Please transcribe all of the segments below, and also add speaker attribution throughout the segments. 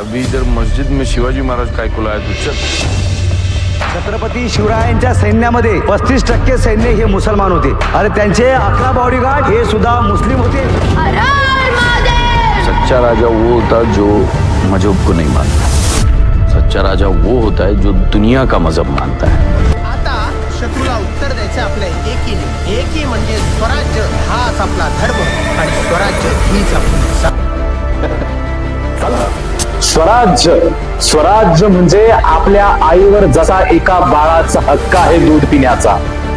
Speaker 1: अभी इधर मस्जिद में शिवाजी महाराज काय तू चल
Speaker 2: छत्रपती शिवरायांच्या सैन्यामध्ये पस्तीस टक्के सैन्य हे मुसलमान होते. अरे त्यांचे अकरा बॉडीगार्ड हे सुद्धा मुस्लिम होते.
Speaker 1: सच्चा राजा वो होता है जो मजहब को नहीं मानता। सच्चा राजा वो होता है जो दुनिया का मजहब मानता है।
Speaker 3: आता शत्रूला उत्तर द्यायचं आपल्या एकीने एकी म्हणजे स्वराज्य हाच आपला धर्म. आणि स्वराज्य हीच आपली
Speaker 4: स्वराज्य. स्वराज्य म्हणजे आपल्या आईवर जसा एका बाळाचा हक्क आहे दूध पिण्याचा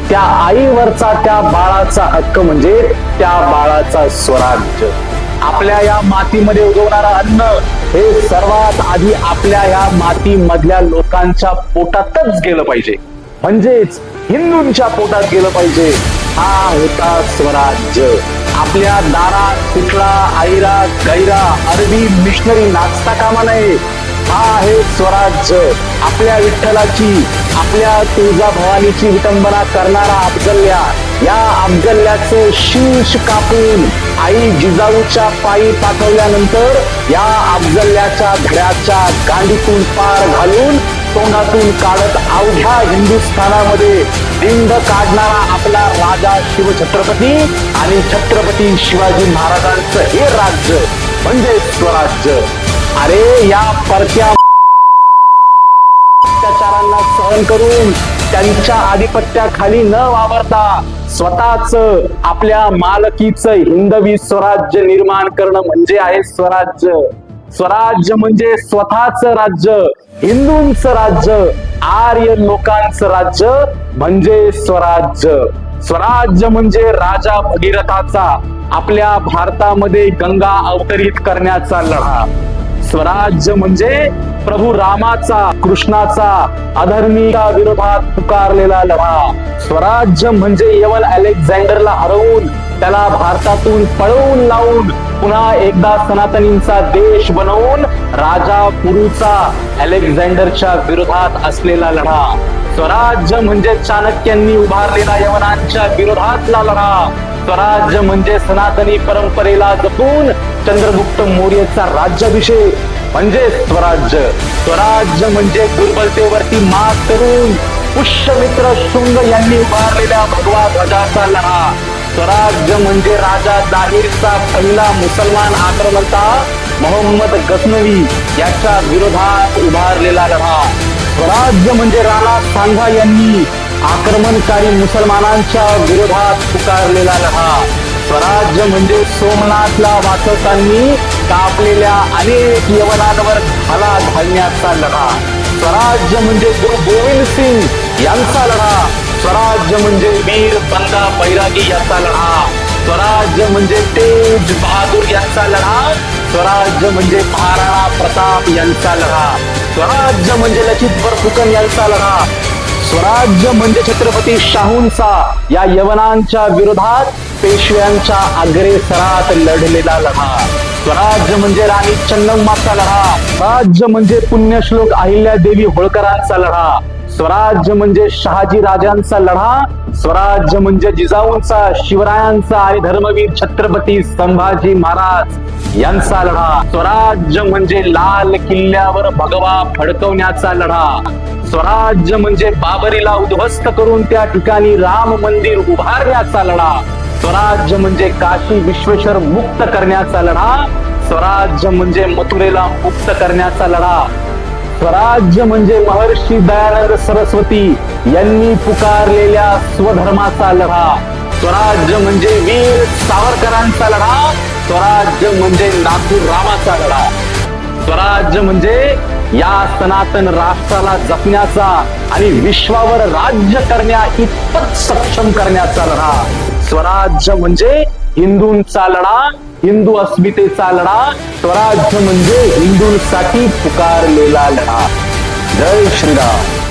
Speaker 4: त्या आईवरचा त्या बाळाचा हक्क म्हणजे त्या बाळाचा स्वराज्य. आपल्या या मातीमध्ये उगवणारं अन्न हे सर्वात आधी आपल्या या मातीमधल्या लोकांच्या पोटातच गेलं पाहिजे. म्हणजेच हिंदूंच्या पोटात गेलं पाहिजे. हा होता स्वराज्य. आपल्या दारात कुठला आईरा गैरा अरबी मिशनरी नाचता कामा नये. हा आहे स्वराज्य. आपल्या विठ्ठलाची आपल्या तुळजा भवानीची विटंबना करणारा अफजल्या. या अफजल्याचे शीश कापून आई जिजाऊच्या पायी पाठवल्यानंतर या अफजल्याच्या धड्याच्या गांडीतून पार घालून तोंडातून काढत अवघ्या हिंदुस्थानामध्ये दिंड काढणारा आपला राजा शिवछत्रपती आणि छत्रपती शिवाजी महाराजांचं हे राज्य म्हणजे स्वराज्य. अरे या परक्या अत्याचारांना सहन करून त्यांच्या आधिपत्याखाली न वावरता स्वतःच आपल्या मालकीचं हिंदवी स्वराज्य निर्माण करणं म्हणजे आहे स्वराज्य. स्वराज्य म्हणजे स्वतःच राज्य हिंदूंचं राज्य. आर्य लोकांचं राज्य म्हणजे स्वराज्य. स्वराज्य म्हणजे राजा भगीरथाचा आपल्या भारतामध्ये गंगा अवतरित करण्याचा लढा. स्वराज्य म्हणजे प्रभू रामाचा कृष्णाचा अधर्मीच्या विरोधात पुकारलेला लढा. स्वराज्य म्हणजे यवन अलेक्झांडरला हरवून त्याला भारतातून पळवून लावून पुन्हा एकदा सनातनींचा देश बनवून राजा पुरुचा अलेक्झांडरच्या विरोधात असलेला लढा. स्वराज्य म्हणजे चाणक्यांनी उभारलेला यवनांच्या विरोधातला लढा. स्वराज्य म्हणजे सनातनी परंपरेला जपून चंद्रगुप्त मौर्यचा राज्याभिषेक. म्हणजे स्वराज्य. स्वराज्य म्हणजे दुर्बलतेवरती मात करून पुष्यमित्र शुंग यांनी उभारलेल्या भगवा ध्वजाचा लढा स्वराज्य म्हणजे राजा दाहिरचा पहिला मुसलमान आक्रमणता मोहम्मद गजनवी याच्या विरोधात उभारलेला लढा. स्वराज्य म्हणजे राणा सांघा यांनी आक्रमणकारी मुसलमानांच्या विरोधात पुकारलेला लढा. स्वराज्य म्हणजे सोमनाथला वाचकांनी कापलेल्या अनेक यवनांवर हला घालण्याचा लढा. स्वराज्य म्हणजे गुरु गोविंद सिंग यांचा लढा. स्वराज्य म्हणजे वीर बंदा बैरागी यांचा लढा. स्वराज्य म्हणजे तेज बहादूर यांचा लढा. स्वराज्य म्हणजे महाराणा प्रताप यांचा लढा. स्वराज्य म्हणजे लचित बरफुकन यांचा लढा. स्वराज्य म्हणजे छत्रपती शाहूंचा या यवनांच्या विरोधात पेशव्यांच्या अग्रेसरात लढलेला लढा. स्वराज्य म्हणजे राणी चन्नम्माचा लढा. स्वराज्य म्हणजे पुण्यश्लोक अहिल्या देवी होळकरांचा लढा. स्वराज्य म्हणजे शहाजी राजांचा लढा. स्वराज्य म्हणजे जिजाऊंचा शिवरायांचा आणि धर्मवीर छत्रपती संभाजी महाराज यांचा लढा. स्वराज्य म्हणजे लाल किल्ल्यावर भगवा फडकवण्याचा लढा. स्वराज्य म्हणजे बाबरीला उद्ध्वस्त करून त्या ठिकाणी राम मंदिर उभारण्याचा लढा. स्वराज्य म्हणजे काशी विश्वेश्वर मुक्त करण्याचा लढा. स्वराज्य म्हणजे मथुरेला मुक्त करण्याचा लढा. स्वराज्य म्हणजे महर्षी दयानंद सरस्वती यांनी पुकारलेल्या स्वधर्माचा लढा. स्वराज्य म्हणजे वीर सावरकरांचा लढा. स्वराज्य म्हणजे नागपूर रामाचा लढा. स्वराज्य म्हणजे या सनातन राष्ट्राला जपण्याचा आणि विश्वावर राज्य करण्या इतपत सक्षम करण्याचा लढा. स्वराज्य म्हणजे हिंदूंचा लढा हिंदू अस्मितेचा लढा स्वराज्य म्हणजे हिंदूंसाठी पुकारलेला लढा. जय श्रीराम.